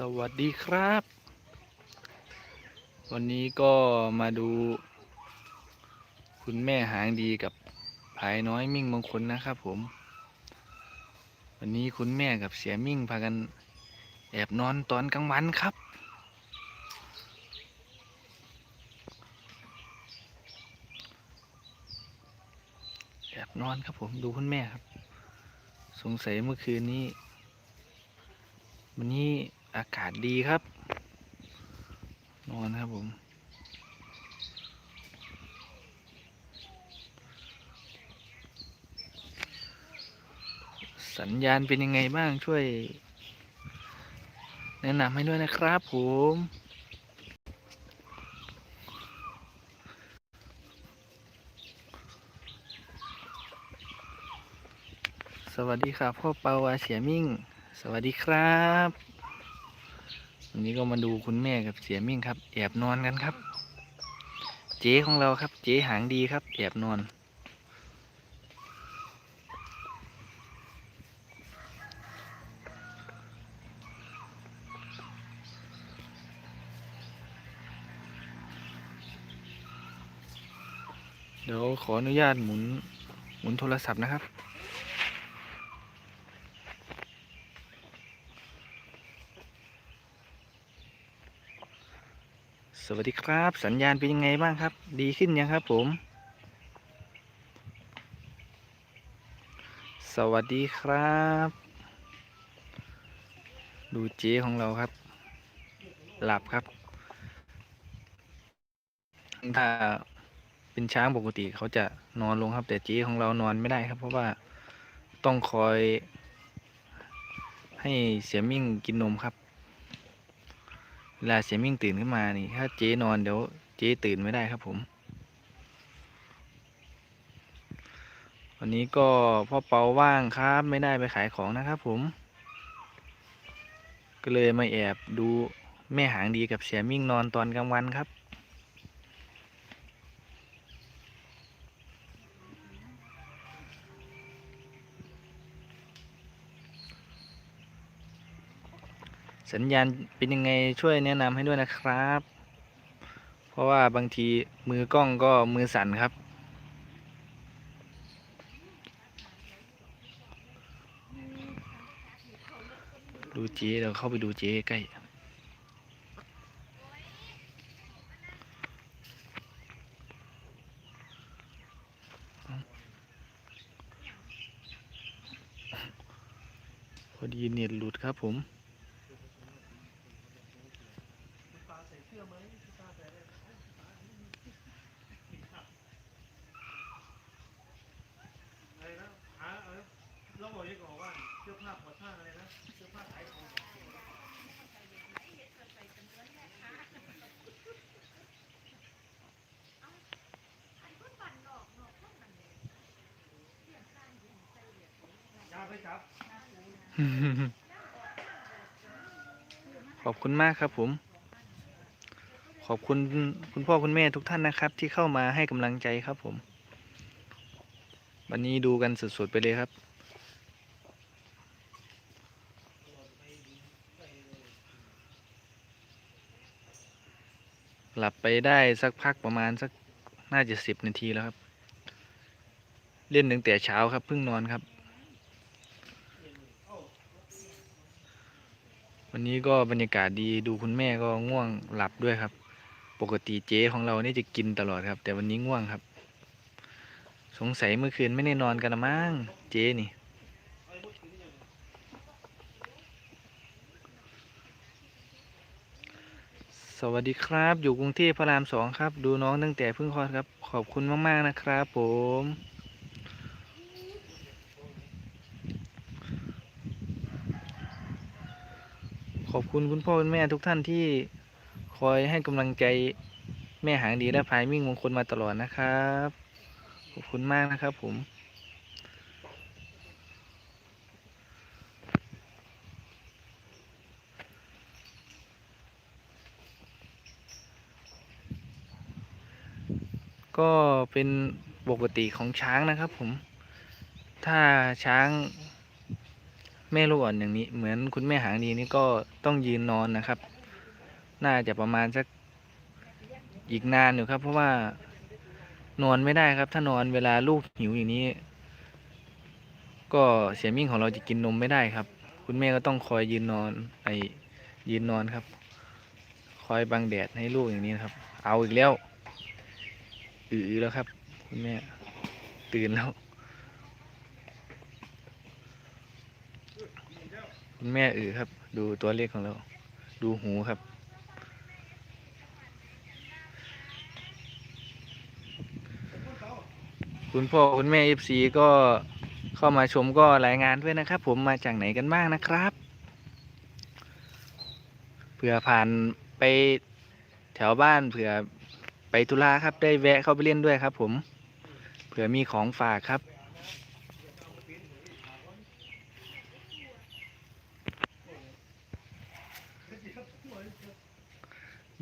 สวัสดีครับ วันนี้ก็มาดู คุณแม่หางดีกับภายน้อยมิ่งมงคลนะครับผม วันนี้คุณแม่กับเสียมิ่งพากันแอบนอนตอนกลางวันครับ แอบนอนครับผมดูคุณแม่ครับ สงสัยเมื่อคืนนี้วันนี้ อากาศดีครับ นอนครับผม สัญญาณเป็นยังไงบ้างช่วย แนะนำให้ด้วยนะครับผมสวัสดีครับพ่อเปาวาเสียมิ่ง สวัสดีครับ วันนี้ก็มาดูคุณแม่กับเสียมิ่งครับ แอบนอนกันครับ เจ๊ของเราครับ เจ๊หางดีครับ แอบนอน เดี๋ยวขออนุญาตหมุนหมุนโทรศัพท์นะครับ สวัสดีครับ สัญญาณเป็นยังไงบ้างครับ ดีขึ้นยังครับผม สวัสดีครับ ดูเจ๊ของเราครับ หลับครับ ถ้าเป็นช้างปกติเขาจะนอนลงครับ แต่เจ๊ของเรานอนไม่ได้ครับ เพราะว่าต้องคอย ให้เสียมิ่งกินนมครับ เวลาเสียมิ่งตื่นขึ้นมานี่ ถ้าเจ๊นอนเดี๋ยวเจ๊ตื่นไม่ได้ครับผม วันนี้ก็พ่อเปาว่างครับไม่ได้ไปขายของนะครับผม ก็เลยมาแอบดูแม่หางดีกับเสียมิ่งนอนตอนกลางวันครับ สัญญาณเป็นยังไงช่วยแนะนำให้ด้วยนะครับ เพราะว่าบางทีมือกล้องก็มือสั่นครับ ดูเจ๊เดี๋ยวเข้าไปดูเจ๊ใกล้พอดีเน็ตหลุดครับผม อะไรนะหาอะไรนะเราบอกยังบอกว่าเสื้อผ้าขอท่าอะไรนะเสื้อผ้าขายของยาไปจับ ขอบคุณมากครับผม ขอบคุณคุณพ่อคุณแม่ทุกท่านนะครับ ที่เข้ามาให้กำลังใจครับผม วันนี้ดูกันสดๆไปเลยครับ หลับไปได้สักพักประมาณสักน่าจะสิบนาทีแล้วครับ เล่นตั้งแต่เช้าครับเพิ่งนอนครับ วันนี้ก็บรรยากาศดีดูคุณแม่ก็ง่วงหลับด้วยครับ ปกติเจ๊ของเรานี่จะกินตลอดครับ แต่วันนี้ง่วงครับ สงสัยเมื่อคืนไม่ได้นอนกันละมั้งเจ๊นี่สวัสดีครับ อยู่กรุงเทพพระรามสองครับ ดูน้องตั้งแต่เพิ่งคลอดครับ ขอบคุณมาก ๆ นะครับผม ขอบคุณคุณพ่อคุณแม่ทุกท่านที่ อยให้กำลังใจแม่หางดีและพายมิ่งมงคลมาตลอดนะครับ ขอบคุณมากนะครับผมก็เป็นปกติของช้างนะครับผม ถ้าช้างแม่ลูกอ่อนอย่างนี้ เหมือนคุณแม่หางดีนี่ก็ต้องยืนนอนนะครับ น่าจะประมาณสักอีกนานอยู่ครับ เพราะว่านอนไม่ได้ครับ ถ้านอนเวลาลูกหิวอย่างนี้ ก็เสียมิ่งของเราจะกินนมไม่ได้ครับ คุณแม่ก็ต้องคอยยืนนอนไอยืนนอนครับ คอยบังแดดให้ลูกอย่างนี้นะครับ เอาอีกแล้วอือแล้วครับ คุณแม่ตื่นแล้วคุณแม่อือครับ ดูตัวเล็กของเรา ดูหูครับ คุณพ่อคุณแม่เอฟซีก็เข้ามาชมก็รายงานด้วยนะครับ ผมมาจากไหนกันบ้างนะครับเผื่อผ่านไปแถวบ้านเผื่อไปธุระครับ ได้แวะเข้าไปเล่นด้วยครับ ผมเผื่อมีของฝากครับ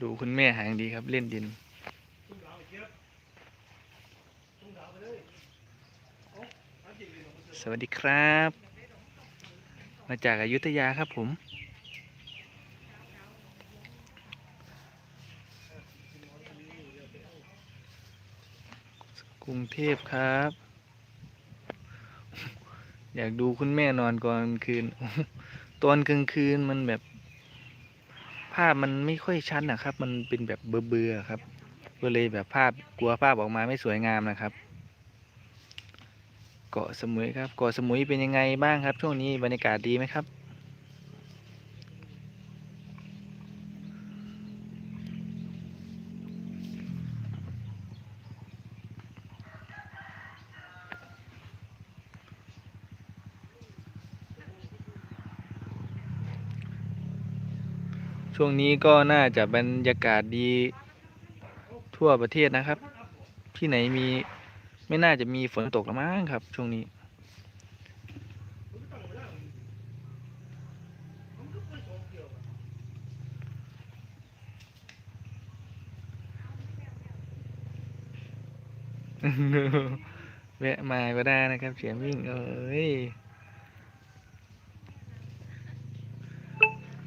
ดูคุณแม่หางดีครับเล่นดิน สวัสดีครับ มาจากอายุทยาครับผม กรุงเทพครับ อยากดูคุณแม่นอนก่อนกลางคืน ตอนกลางคืนมันแบบ ภาพมันไม่ค่อยชัดนะครับ มันเป็นแบบเบื่อๆครับ ก็เลยแบบภาพกลัวภาพออกมาไม่สวยงามนะครับ เกาะสมุยครับเกาะสมุยเป็นยังไงบ้างครับ ช่วงนี้บรรยากาศดีไหมครับ ช่วงนี้ก็น่าจะบรรยากาศดีทั่วประเทศนะครับ ที่ไหนมี ไม่น่าจะมีฝนตกละมั้งครับ ช่วงนี้แวะมาก็ได้นะครับเสียมิ่งเอ้ย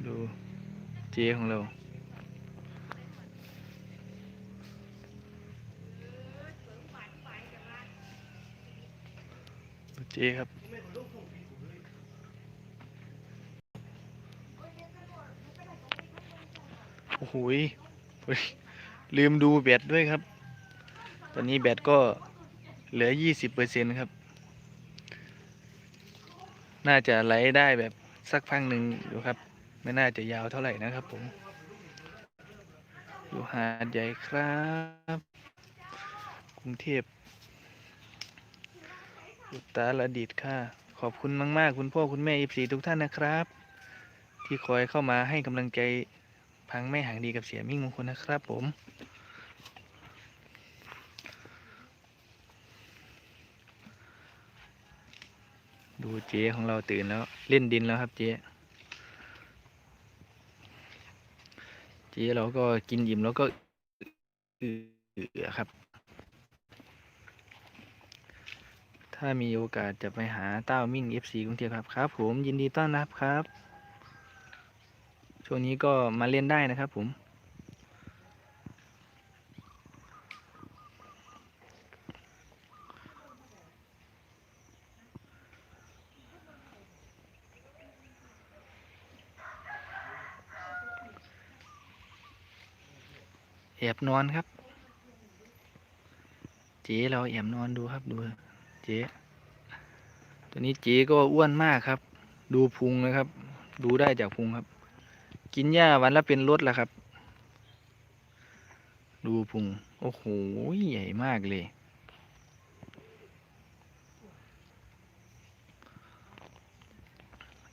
ดูเจของเรา เจครับ โอ้โหยลืมดูแบตด้วยครับ ตอนนี้แบตก็เหลือยี่สิบเปอร์เซ็นครับ น่าจะไหลได้แบบสักพักหนึ่งอยู่ครับ ไม่น่าจะยาวเท่าไหร่นะครับผมอยู่หาดใหญ่ครับ กรุงเทพ อุตรดิตค่ะ ขอบคุณมาก ๆ คุณพ่อคุณแม่อีสีทุกท่านนะครับ ที่คอยเข้ามาให้กำลังใจพังแม่หางดีกับเสียมิ่งมงคลนะครับผมดูเจ๊ของเราตื่นแล้วเล่นดินแล้วครับเจ๊เจ๊เราก็กินอิ่มแล้วก็เอือครับ ถ้ามีโอกาสจะไปหาเต้ามิ่ง FC กรุงเทพครับครับ ผมยินดีต้อนรับครับ ช่วงนี้ก็มาเล่นได้นะครับผม แอบนอนครับ เจ๊เราแอบนอนดูครับดู เจ๊ตัวนี้เจ๊ก็อ้วนมากครับ ดูพุงนะครับ ดูได้จากพุงครับ กินหญ้าวันละเป็นรถแล้วครับ ดูพุง โอ้โห ใหญ่มากเลย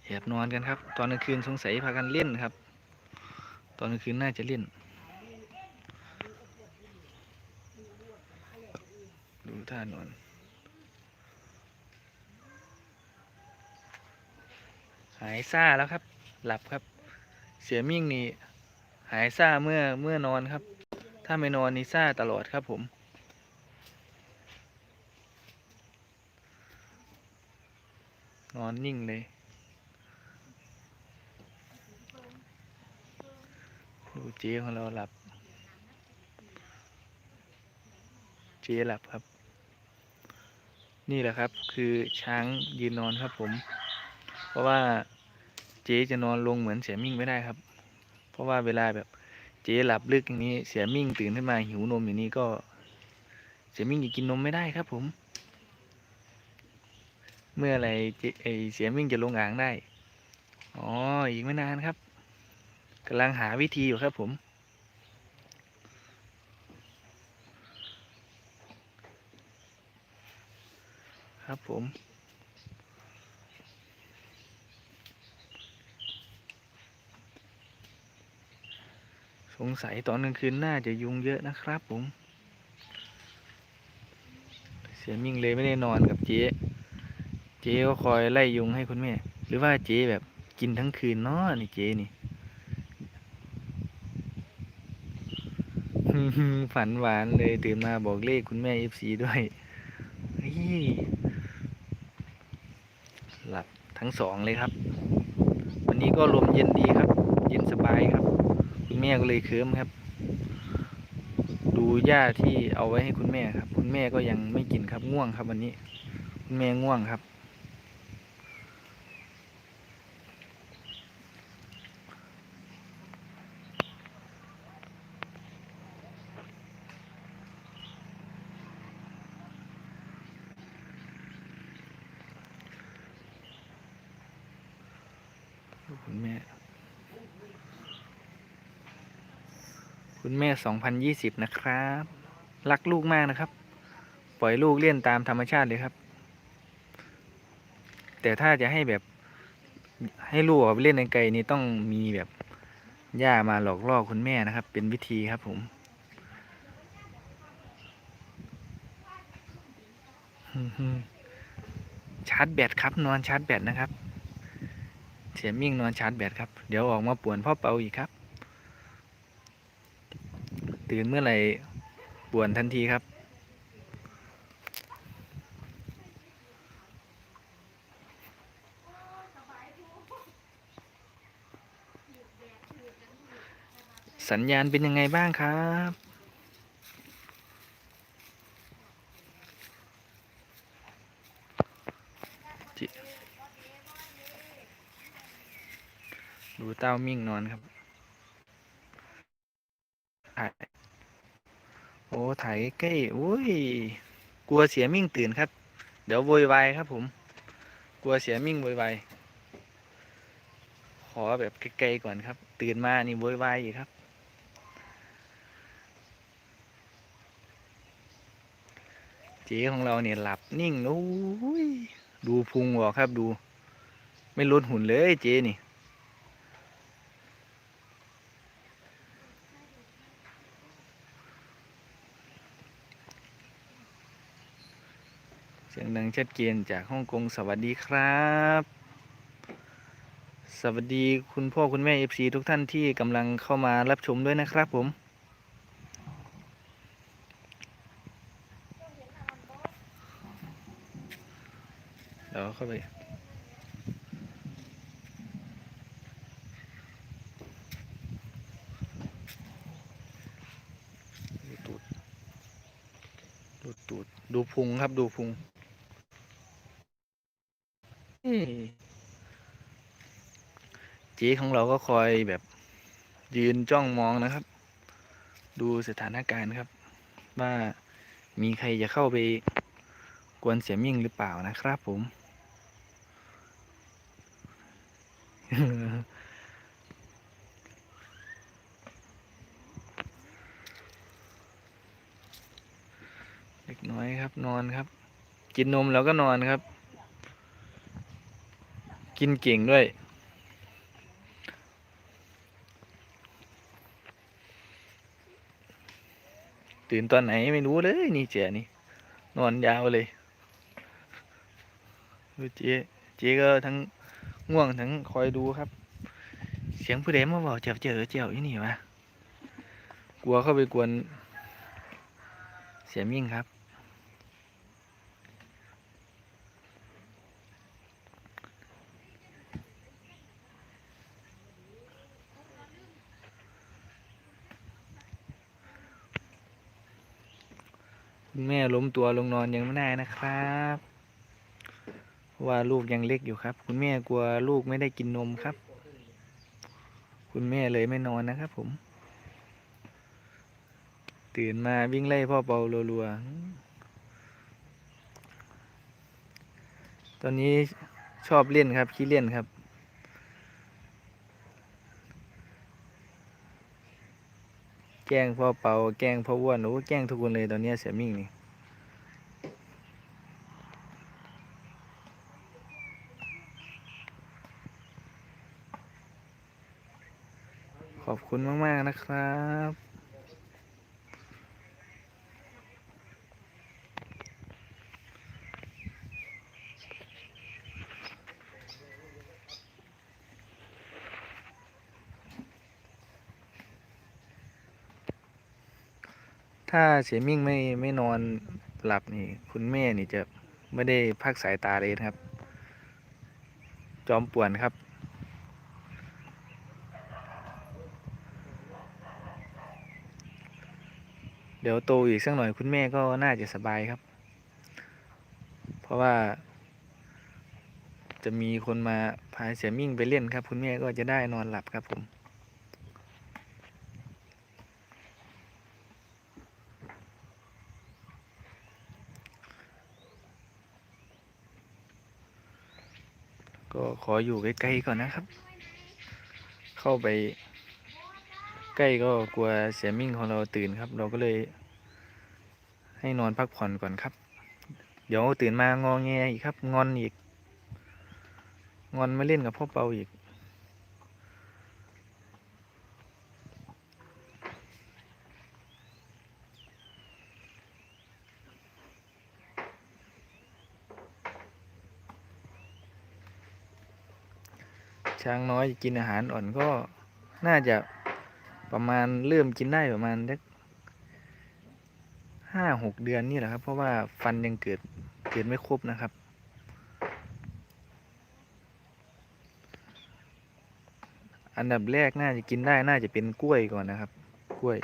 แอบนอนกันครับ ตอนกลางคืนสงสัยพากันเล่นครับ ตอนกลางคืนน่าจะเล่นดูท่านอน หายซาแล้วครับ หลับครับ เสียมิ่งนี่หายซาเมื่อเมื่อนอนครับ ถ้าไม่นอนนี่ซาตลอดครับผม นอนนิ่งเลยดูเจ๊ของเราหลับ เจ๊หลับครับ นี่แหละครับคือช้างยืนนอนครับผม เพราะว่า เจ๊จะนอนลงเหมือนเสียมิ่งไม่ได้ครับ เพราะว่าเวลาแบบเจ๊หลับลึกอย่างนี้เสียมิ่งตื่นขึ้นมาหิวนมอย่างนี้ก็ เสียมิ่งจะกินนมไม่ได้ครับ ผม เมื่อไรเจไอเสียมิ่งจะลงอ่างได้อ๋ออีกไม่นานครับกำลังหาวิธีอยู่ครับผม ครับผม งสัยตอนกลางคืนน่าจะยุงเยอะนะครับผม เสียมิ่งเลยไม่ได้นอนกับเจ๊ เจ๊ก็คอยไล่ยุงให้คุณแม่ หรือว่าเจ๊แบบกินทั้งคืนเนาะนี่เจ๊นี่ฝันหวานเลยตื่นมาบอกเลขคุณแม่เอฟซีด้วยหลับทั้งสองเลยครับ วันนี้ก็ลมเย็นดีครับ เย็นสบายครับ แม่ก็เลยเคิมครับ ดูหญ้าที่เอาไว้ให้คุณแม่ครับ คุณแม่ก็ยังไม่กินครับง่วงครับ วันนี้ คุณแม่ง่วงครับ คุณแม่ คุณแม่สองพันยี่สิบนะครับ รักลูกมากนะครับ ปล่อยลูกเล่นตามธรรมชาติเลยครับ แต่ถ้าจะให้แบบให้ลูกออกไปเล่นในไกลนี่ต้องมีแบบย่ามาหลอกล่อคุณแม่นะครับ เป็นวิธีครับผมชาร์จแบตครับนอนชาร์จแบตนะครับ เสียมิ่งนอนชาร์จแบตครับ เดี๋ยวออกมาป่วนพ่อเปาอีกครับ ตื่นเมื่อไหร่ป่วนทันทีครับสัญญาณเป็นยังไงบ้างครับ ดูเต้ามิ่งนอนครับ โอ้ถ่ายใกล้ๆอุ้ยกลัวเสียมิ่งตื่นครับ เดี๋ยวโวยวายครับ ผม กลัวเสียมิ่งโวยวายขอแบบไกลๆก่อนครับ ตื่นมานี่โวยวายอีกครับ เจ๊ของเราเนี่ยหลับนิ่งโอ้ยดูพุงออกครับดู ไม่ลดหุ่นเลยเจ๊นี่ เสียงดังชัดเจนจากฮ่องกงสวัสดีครับ สวัสดีคุณพ่อคุณแม่เอฟซีทุกท่านที่กำลังเข้ามารับชมด้วยนะครับผมเดี๋ยวเข้าไปดูตูดดูดูพุงครับดูพุง เอ้ยเจ๊ของเราก็คอยแบบยืนจ้องมองนะครับ ดูสถานการณ์ครับ ว่ามีใครจะเข้าไปกวนเสียมิ่งหรือเปล่านะครับผมเล็กน้อยครับนอนครับ กินนมแล้วก็นอนครับ กินเก่งด้วย ตื่นตอนไหนไม่รู้เลยนี่เจ๋นี่ นอนยาวเลยดูเจ๊เจ๊ก็ทั้งง่วงทั้งคอยดูครับ เสียงผู้ใดมาบอกเจียวเจียวเจียวอีนี่วะกลัวเข้าไปกวน เสียมิ่งครับ คุณแม่ล้มตัวลงนอนยังไม่ได้นะครับเพราะว่าลูกยังเล็กอยู่ครับ คุณแม่กลัวลูกไม่ได้กินนมครับ คุณแม่เลยไม่นอนนะครับ ผม ตื่นมาวิ่งไล่พ่อเปารัวๆตอนนี้ชอบเล่นครับขี้เล่นครับ กล้งพ่อเปาแกล้งพ่อว้วนโอ้แกล้งทุกคนเลยตอนนี้เสียมิ่งนี่ขอบคุณมาก ๆ นะครับ ถ้าเสียมิ่งไม่ไม่นอนหลับนี่ คุณแม่นี่จะไม่ได้พักสายตาเลยนะครับ จอมป่วนครับ เดี๋ยวโตอีกสักหน่อยคุณแม่ก็น่าจะสบายครับ เพราะว่าจะมีคนมาพาเสียมิ่งไปเล่นครับ คุณแม่ก็จะได้นอนหลับครับผม ก็ขออยู่ใกล้ๆก่อนนะครับ เข้าไป ใกล้ก็กลัวเสียมิ่งของเราตื่นครับ เราก็เลย ให้นอนพักผ่อนก่อนครับ เดี๋ยวตื่นมางอแงอีกครับ งอนอีก งอนมาเล่นกับพ่อเปาอีก ช้างน้อยกินอาหารอ่อนก็น่าจะประมาณเริ่มกินได้ประมาณสักห้าหกเดือนนี่แหละครับ เพราะว่าฟันยังเกิดเกิดไม่ครบนะครับ อันดับแรกน่าจะกินได้น่าจะเป็นกล้วยก่อนนะครับ กล้วย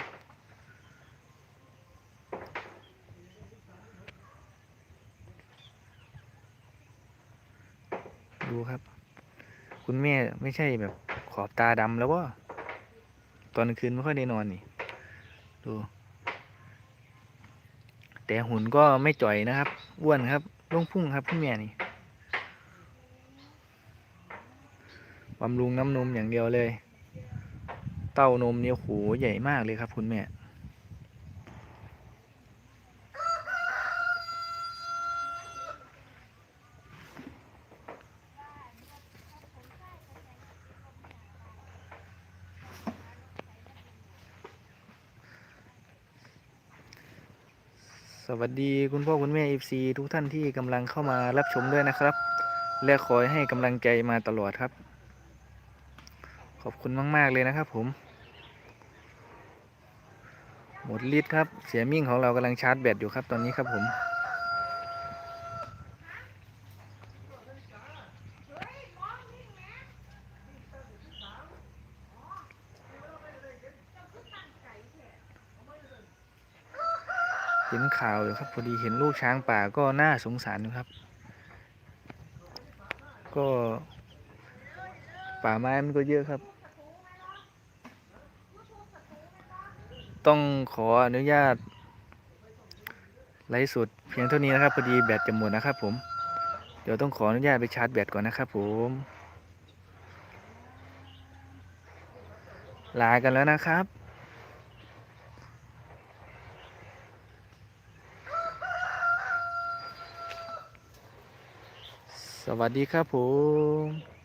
ดูครับ คุณแม่ ไม่ใช่แบบขอบตาดำแล้วว่าตอนกลางคืนไม่ค่อยได้นอนนี่ ดู แต่หุ่นก็ไม่จ่อยนะครับ อ้วนครับลงพุ่งครับคุณแม่นี่บำรุงน้ำนมอย่างเดียวเลย เต้านมเนี่ยโหใหญ่มากเลยครับ คุณแม่ ส วัสดีคุณพ่อคุณแม่ FC ทุกท่านที่กำลังเข้ามารับชมด้วยนะครับ และคอยให้กำลังใจมาตลอดครับ ขอบคุณมาก ๆ เลยนะครับผม หมดลิตรครับ เสียมิ่งของเรากำลังชาร์จแบตอยู่ครับตอนนี้ครับผม ข่าวอยู่ครับ พอดีเห็นลูกช้างป่าก็น่าสงสารอยู่ครับ ก็ป่าไม้มันก็เยอะครับ ต้องขออนุญาตไลฟ์สดเพียงเท่านี้นะครับ พอดีแบตจะหมดนะครับ ผม เดี๋ยวต้องขออนุญาตไปชาร์จแบตก่อนนะครับผมลากันแล้วนะครับ วัสดีครับผม